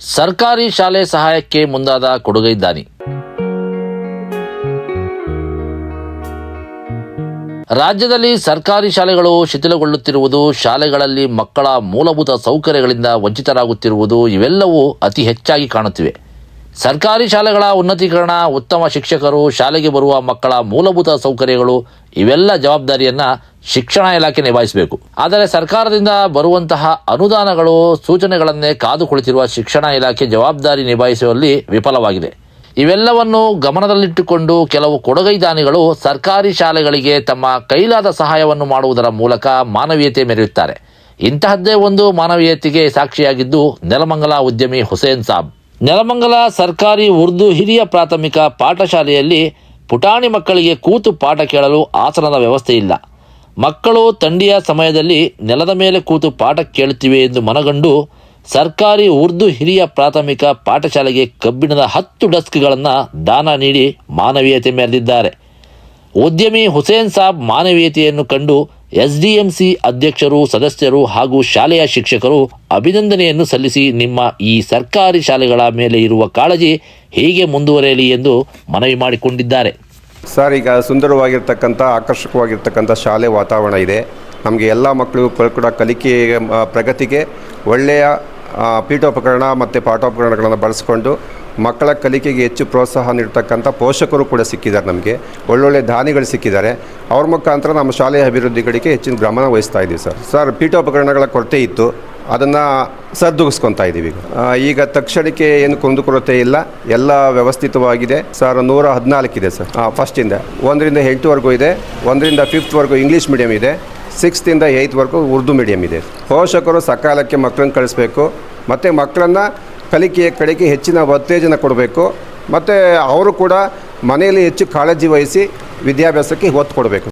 ಸರ್ಕಾರಿ ಶಾಲೆ ಸಹಾಯಕ್ಕೆ ಮುಂದಾದ ಕೊಡುಗೈ ದಾನಿ. ರಾಜ್ಯದಲ್ಲಿ ಸರ್ಕಾರಿ ಶಾಲೆಗಳು ಶಿಥಿಲಗೊಳ್ಳುತ್ತಿರುವುದು, ಶಾಲೆಗಳಲ್ಲಿ ಮಕ್ಕಳ ಮೂಲಭೂತ ಸೌಕರ್ಯಗಳಿಂದ ವಂಚಿತರಾಗುತ್ತಿರುವುದು ಇವೆಲ್ಲವೂ ಅತಿ ಹೆಚ್ಚಾಗಿ ಕಾಣುತ್ತಿವೆ. ಸರ್ಕಾರಿ ಶಾಲೆಗಳ ಉನ್ನತೀಕರಣ, ಉತ್ತಮ ಶಿಕ್ಷಕರು, ಶಾಲೆಗೆ ಬರುವ ಮಕ್ಕಳ ಮೂಲಭೂತ ಸೌಕರ್ಯಗಳು ಇವೆಲ್ಲ ಜವಾಬ್ದಾರಿಯನ್ನ ಶಿಕ್ಷಣ ಇಲಾಖೆ ನಿಭಾಯಿಸಬೇಕು. ಆದರೆ ಸರ್ಕಾರದಿಂದ ಬರುವಂತಹ ಅನುದಾನಗಳು, ಸೂಚನೆಗಳನ್ನೇ ಕಾದು ಕುಳಿತಿರುವ ಶಿಕ್ಷಣ ಇಲಾಖೆ ಜವಾಬ್ದಾರಿ ನಿಭಾಯಿಸುವಲ್ಲಿ ವಿಫಲವಾಗಿದೆ. ಇವೆಲ್ಲವನ್ನು ಗಮನದಲ್ಲಿಟ್ಟುಕೊಂಡು ಕೆಲವು ಕೊಡಗೈದಾನಿಗಳು ಸರ್ಕಾರಿ ಶಾಲೆಗಳಿಗೆ ತಮ್ಮ ಕೈಲಾದ ಸಹಾಯವನ್ನು ಮಾಡುವುದರ ಮೂಲಕ ಮಾನವೀಯತೆ ಮೆರೆಯುತ್ತಾರೆ. ಇಂತಹದ್ದೇ ಒಂದು ಮಾನವೀಯತೆಗೆ ಸಾಕ್ಷಿಯಾಗಿದ್ದು ನೆಲಮಂಗಲ ಉದ್ಯಮಿ ಹುಸೇನ್ ಸಾಬ್. ನೆಲಮಂಗಲ ಸರ್ಕಾರಿ ಉರ್ದು ಹಿರಿಯ ಪ್ರಾಥಮಿಕ ಪಾಠಶಾಲೆಯಲ್ಲಿ ಪುಟಾಣಿ ಮಕ್ಕಳಿಗೆ ಕೂತು ಪಾಠ ಕೇಳಲು ಆಸನದ ವ್ಯವಸ್ಥೆ ಇಲ್ಲ ಮಕ್ಕಳು ತಂಡಿಯ ಸಮಯದಲ್ಲಿ ನೆಲದ ಮೇಲೆ ಕೂತು ಪಾಠ ಕೇಳುತ್ತಿವೆ ಎಂದು ಮನಗಂಡು ಸರ್ಕಾರಿ ಉರ್ದು ಹಿರಿಯ ಪ್ರಾಥಮಿಕ ಪಾಠಶಾಲೆಗೆ ಕಬ್ಬಿಣದ ಹತ್ತು ಡೆಸ್ಕ್ಗಳನ್ನು ದಾನ ನೀಡಿ ಮಾನವೀಯತೆ ಮೆರೆದಿದ್ದಾರೆ. ಉದ್ಯಮಿ ಹುಸೇನ್ ಸಾಬ್ ಮಾನವೀಯತೆಯನ್ನು ಕಂಡು ಎಸ್ಡಿಎಂಸಿ ಅಧ್ಯಕ್ಷರು, ಸದಸ್ಯರು ಹಾಗೂ ಶಾಲೆಯ ಶಿಕ್ಷಕರು ಅಭಿನಂದನೆಯನ್ನು ಸಲ್ಲಿಸಿ ನಿಮ್ಮ ಈ ಸರ್ಕಾರಿ ಶಾಲೆಗಳ ಮೇಲೆ ಇರುವ ಕಾಳಜಿ ಹೀಗೆ ಮುಂದುವರೆಯಲಿ ಎಂದು ಮನವಿ ಮಾಡಿಕೊಂಡಿದ್ದಾರೆ. ಸರ್, ಈಗ ಸುಂದರವಾಗಿರ್ತಕ್ಕಂಥ, ಆಕರ್ಷಕವಾಗಿರ್ತಕ್ಕಂಥ ಶಾಲೆ ವಾತಾವರಣ ಇದೆ. ನಮಗೆ ಎಲ್ಲ ಮಕ್ಕಳು ಕೂಡ ಕಲಿಕೆ ಪ್ರಗತಿಗೆ ಒಳ್ಳೆಯ ಪೀಠೋಪಕರಣ ಮತ್ತು ಪಾಠೋಪಕರಣಗಳನ್ನು ಬಳಸಿಕೊಂಡು ಮಕ್ಕಳ ಕಲಿಕೆಗೆ ಹೆಚ್ಚು ಪ್ರೋತ್ಸಾಹ ನೀಡ್ತಕ್ಕಂಥ ಪೋಷಕರು ಕೂಡ ಸಿಕ್ಕಿದ್ದಾರೆ ನಮಗೆ. ಒಳ್ಳೊಳ್ಳೆ ದಾನಿಗಳು ಸಿಕ್ಕಿದ್ದಾರೆ. ಅವ್ರ ಮುಖಾಂತರ ನಮ್ಮ ಶಾಲೆಯ ಅಭಿವೃದ್ಧಿಗಳಿಗೆ ಹೆಚ್ಚಿನ ಗಮನ ವಹಿಸ್ತಾ ಇದ್ದೀವಿ ಸರ್. ಸರ್, ಪೀಠೋಪಕರಣಗಳ ಕೊರತೆ ಇತ್ತು. ಅದನ್ನು ಸದ್ದುಗಿಸ್ಕೊತಾ ಇದ್ದೀವಿ ಈಗ. ತಕ್ಷಣಕ್ಕೆ ಏನು ಕುಂದುಕೊರತೆ ಇಲ್ಲ. ಎಲ್ಲ ವ್ಯವಸ್ಥಿತವಾಗಿದೆ. ಸರ್, ನೂರ ಹದಿನಾಲ್ಕಿದೆ ಸರ್. ಫಸ್ಟಿಂದ. ಒಂದರಿಂದ ಎಂಟುವರೆಗೂ ಇದೆ. ಒಂದರಿಂದ ಫಿಫ್ತ್ವರೆಗೂ ಇಂಗ್ಲೀಷ್ ಮೀಡಿಯಂ ಇದೆ. ಸಿಕ್ಸ್ತಿಂದ ಏಯ್ತ್ವರೆಗೂ ಉರ್ದು ಮೀಡಿಯಂ ಇದೆ. ಪೋಷಕರು ಸಕಾಲಕ್ಕೆ ಮಕ್ಕಳನ್ನ ಕಳಿಸ್ಬೇಕು. ಮತ್ತು ಮಕ್ಕಳನ್ನು ಕಲಿಕೆಯ ಕಡೆಗೆ ಹೆಚ್ಚಿನ ಉತ್ತೇಜನ ಕೊಡಬೇಕು. ಮತ್ತು ಅವರು ಕೂಡ ಮನೆಯಲ್ಲಿ ಹೆಚ್ಚು ಕಾಳಜಿ ವಹಿಸಿ ವಿದ್ಯಾಭ್ಯಾಸಕ್ಕೆ ಒತ್ತು ಕೊಡಬೇಕು.